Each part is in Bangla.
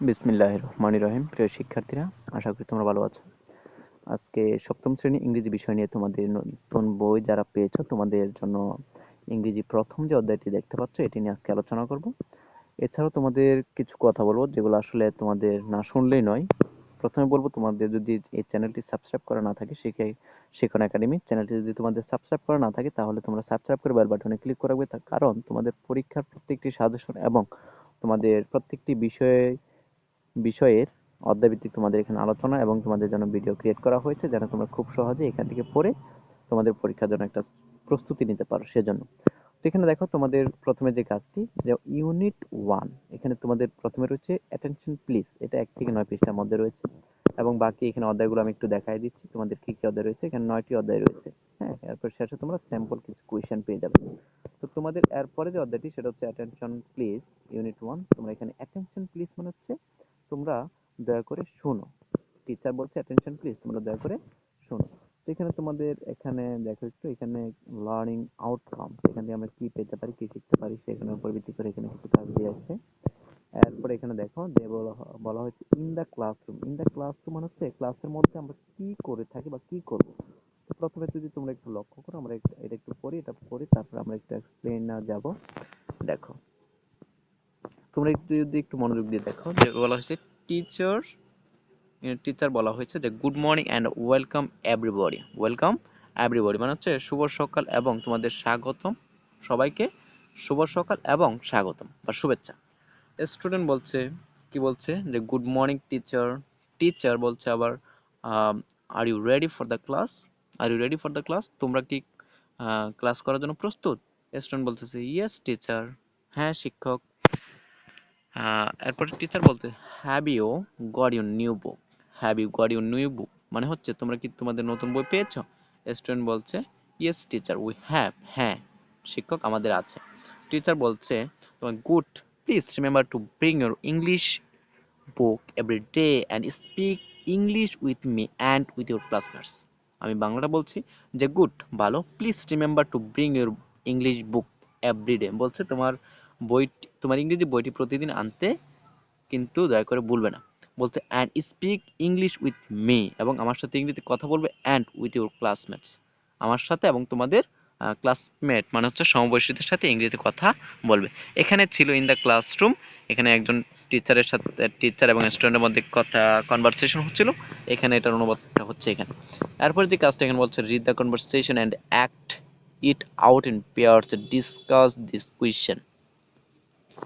বিসমিল্লাহ রহমান রহিম। প্রিয় শিক্ষার্থীরা, আশা করি তোমরা ভালো আছো। আজকে সপ্তম শ্রেণি ইংরেজি বিষয় নিয়ে তোমাদের নতুন বই যারা পেয়েছ, তোমাদের জন্য ইংরেজি প্রথম যে অধ্যায়টি দেখতে পাচ্ছ, এটি নিয়ে আজকে আলোচনা করব। এছাড়াও তোমাদের কিছু কথা বলব, যেগুলো আসলে তোমাদের না শুনলেই নয়। প্রথমে বলব, তোমাদের যদি এই চ্যানেলটি সাবস্ক্রাইব করা না থাকে শিখে শিখন একাডেমি, চ্যানেলটি যদি তোমাদের সাবস্ক্রাইব করা না থাকে, তাহলে তোমরা সাবস্ক্রাইব করে বেল বাটনে ক্লিক করে রাখবে। তার কারণ তোমাদের পরীক্ষার প্রত্যেকটি সাজেশন এবং তোমাদের প্রত্যেকটি বিষয়ে বিষয়ের অধ্যায়ভিত্তিক তোমাদের এখানে আলোচনা এবং তোমাদের জন্য ভিডিও ক্রিয়েট করা হয়েছে, যেন তোমরা খুব সহজে এখান থেকে পড়ে তোমাদের পরীক্ষার জন্য একটা প্রস্তুতি নিতে পারো সেজন্য। তো এখানে দেখো তোমাদের প্রথমে যে কাজটি, যে ইউনিট ওয়ান এখানে তোমাদের প্রথমে রয়েছে অ্যাটেনশন প্লিজ এটা এক থেকে নয় পৃষ্ঠার মধ্যে রয়েছে। এবং বাকি এখানে অধ্যায়গুলো আমি একটু দেখাই দিচ্ছি, তোমাদের কি কি অধ্যায় রয়েছে, এখানে নয়টি অধ্যায় রয়েছে হ্যাঁ? এরপর শেষে তোমরা স্যাম্পল কিছু কোয়েশ্চেন পেয়ে যাবে। তো তোমাদের এরপরে যে অধ্যায়টি, সেটা হচ্ছে অ্যাটেনশন প্লিজ ইউনিট ওয়ান তোমরা এখানে অ্যাটেনশন প্লিজ মানে হচ্ছে তোমরা দয়া করে শোনো। টিচার বলছে অ্যাটেনশন প্লিজ তোমরা দয়া করে শোনো। এখানে তোমাদের এখানে দেখো একটু, এখানে লার্নিং আউটকাম এখান আমরা কি পেতে পারি, কি শিখতে পারি, সেখানের উপর ভিত্তি করে এখানে কিছু কাজ দিয়ে আছে এরপরে এখানে দেখো যে বলা হয়েছে in the classroom in the classroom মানে হচ্ছে ক্লাসের মধ্যে আমরা কি করে থাকি বা কি করব? প্রথমে যদি তোমরা একটু লক্ষ্য করো, আমরা এটা একটু পড়ি, এটা পড়ি, তারপর আমরা একটু এক্সপ্লেন যাব। দেখো তোমরা একটু যদি একটু মনোযোগ দিয়ে দেখো, যে বলা হয়েছে টিচার টিচার বলা হয়েছে যে good morning and welcome everybody welcome everybody মানে হচ্ছে শুভ সকাল এবং তোমাদের স্বাগতম সবাইকে। শুভ সকাল এবং স্বাগতম বা শুভেচ্ছা। স্টুডেন্ট বলছে, কি বলছে? যে গুড মর্নিং টিচার টিচার বলছে আবার are you ready for the class are you ready for the class তোমরা কি ক্লাস করার জন্য প্রস্তুত? স্টুডেন্ট বলতেছে ইয়েস টিচার হ্যাঁ শিক্ষক। এরপরে টিচার বলতে have you got your new book have you got your new book মানে হচ্ছে, তোমরা কি তোমাদের নতুন বই পেয়েছ? স্টুডেন্ট বলছে ইয়েস টিচার উই হ্যাভ হ্যাঁ শিক্ষক আমাদের আছে। টিচার বলছে, তোমার good please remember to bring your English book every day and speak English with me and with your classmates আমি বাংলাটা বলছি, যে গুড ভালো please remember to bring your English book every day বলছে, তোমার বই তোমার ইংরেজি বইটি প্রতিদিন আনতে কিন্তু দয়া করে ভুলবে না। বলছে and speak English with me এবং আমার সাথে ইংরেজিতে কথা বলবে অ্যান্ড উইথ ইউর ক্লাসমেটস আমার সাথে এবং তোমাদের ক্লাসমেট মানে হচ্ছে সমবয়সীদের সাথে ইংরেজিতে কথা বলবে। এখানে ছিল ইন দ্য ক্লাসরুম এখানে একজন টিচারের সাথে টিচার এবং স্টুডেন্টের মধ্যে কথা কনভারসেশন হচ্ছিল। এখানে এটার অনুবাদটা হচ্ছে এখানে। এরপর যে কাজটা এখানে বলছে read the conversation and act it out in pairs discuss this question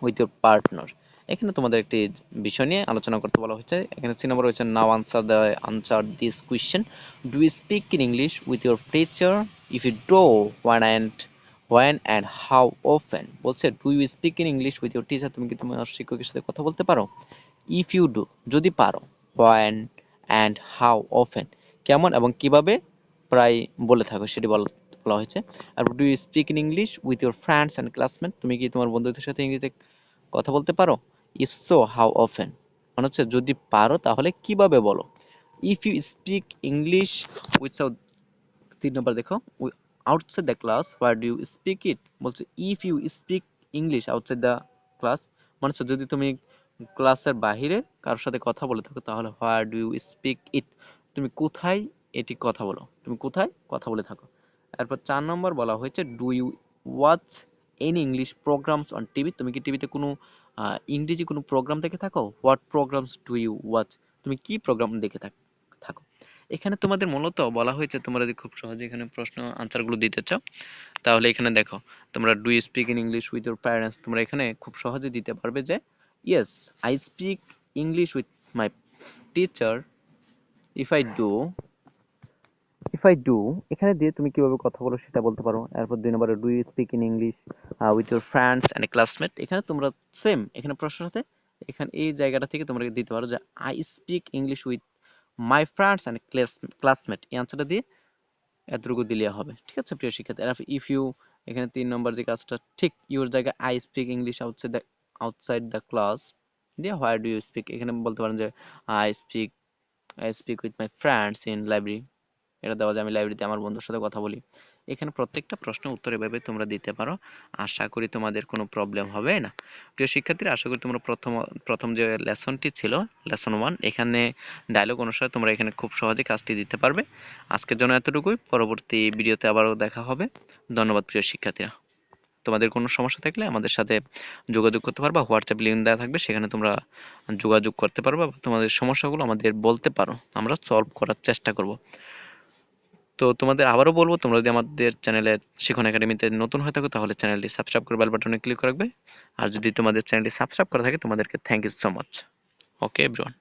with your partner এখানে তোমাদের একটি বিষয় নিয়ে আলোচনা করতে বলা হয়েছে। এখানে সি নম্বর রয়েছে now answer the answer this question do you speak in English with your teacher if you do one and when and how often বলছে do you speak in English with your teacher তুমি কি তোমার শিক্ষকের সাথে কথা বলতে পারো? ইফ ইউ ডু যদি পারো হোয়েন অ্যান্ড হাউ ওফেন কেমন এবং কীভাবে? প্রায় বলে থাকো, সেটি বলা। বলা হয়েছে। আর do you speak in English with your friends and classmate তুমি কি তোমার বন্ধুদের সাথে ইংরেজিতে কথা বলতে পারো? ইফ সো হাউ অফেন মানে হচ্ছে যদি পারো, তাহলে কীভাবে বলো? If you speak English without তিন নম্বর দেখো outside the class where do you speak it বলছে if you speak English outside the class মানে হচ্ছে যদি তুমি ক্লাসের বাহিরে কারোর সাথে কথা বলে থাকো, তাহলে where do you speak it তুমি কোথায় এটি কথা বলো? তুমি কোথায় কথা বলে থাকো? এরপর চার নম্বর বলা হয়েছে do you watch any English programmes on TV তুমি কি টিভিতে কোনো ইংরেজি কোনো প্রোগ্রাম দেখে থাকো? What programmes do you watch তুমি কি প্রোগ্রাম দেখে থাকো এখানে তোমাদের মূলত বলা হয়েছে, তোমরা যদি খুব সহজে এখানে প্রশ্ন আনসারগুলো দিতে চাও, তাহলে এখানে দেখো, তোমরা do you speak in English with your parents তোমরা এখানে খুব সহজে দিতে পারবে যে yes I speak English with my teacher if I do if I do এখানে দিয়ে তুমি কীভাবে কথা বলো সেটা বলতে পারো। এরপর দুই নম্বরে do you speak in English with your friends and classmate এখানে তোমরা সেম এখানে প্রশ্নের সাথে এখানে এই জায়গাটা থেকে তোমরা দিতে পারো যে I speak English with my friends and classmate এই আনসারটা দিয়ে এতটুকু দিলে হবে। ঠিক আছে, প্রিয় শিক্ষার্থী? ইফ ইউ এখানে তিন নম্বর যে কাজটা, ঠিক ইউর জায়গায় I speak English outside the outside the class দিয়ে হোয়ার ডু ইউ স্পিক এখানে বলতে পারেন যে I speak I speak with my friends in library এটা দেওয়া যায়। আমি লাইব্রেরিতে আমার বন্ধুর সাথে কথা বলি। এখানে প্রত্যেকটা প্রশ্নের উত্তর এভাবে তোমরা দিতে পারো। আশা করি তোমাদের কোনো প্রবলেম হবে না। প্রিয় শিক্ষার্থীরা, আশা করি তোমরা প্রথম প্রথম যে লেসনটি ছিল লেসন ওয়ান এখানে ডায়লগ অনুসারে তোমরা এখানে খুব সহজে কাজটি দিতে পারবে। আজকের জন্য এতটুকুই। পরবর্তী ভিডিওতে আবারও দেখা হবে। ধন্যবাদ প্রিয় শিক্ষার্থীরা। তোমাদের কোনো সমস্যা থাকলে আমাদের সাথে যোগাযোগ করতে পারবা। হোয়াটসঅ্যাপ লিঙ্ক দেওয়া থাকবে। সেখানে তোমরা যোগাযোগ করতে পারবা। তোমাদের সমস্যাগুলো আমাদের বলতে পারো। আমরা সলভ করার চেষ্টা করব। তো তোমাদের আবারও বলব, তোমরা যদি আমাদের চ্যানেলে শিখন একাডেমিতে নতুন হয়ে থাকো, তাহলে চ্যানেলটি সাবস্ক্রাইব করে বেল বাটনে ক্লিক রাখবে। আর যদি তোমাদের চ্যানেলটি সাবস্ক্রাইব করা থাকে, তোমাদেরকে thank you so much okay everyone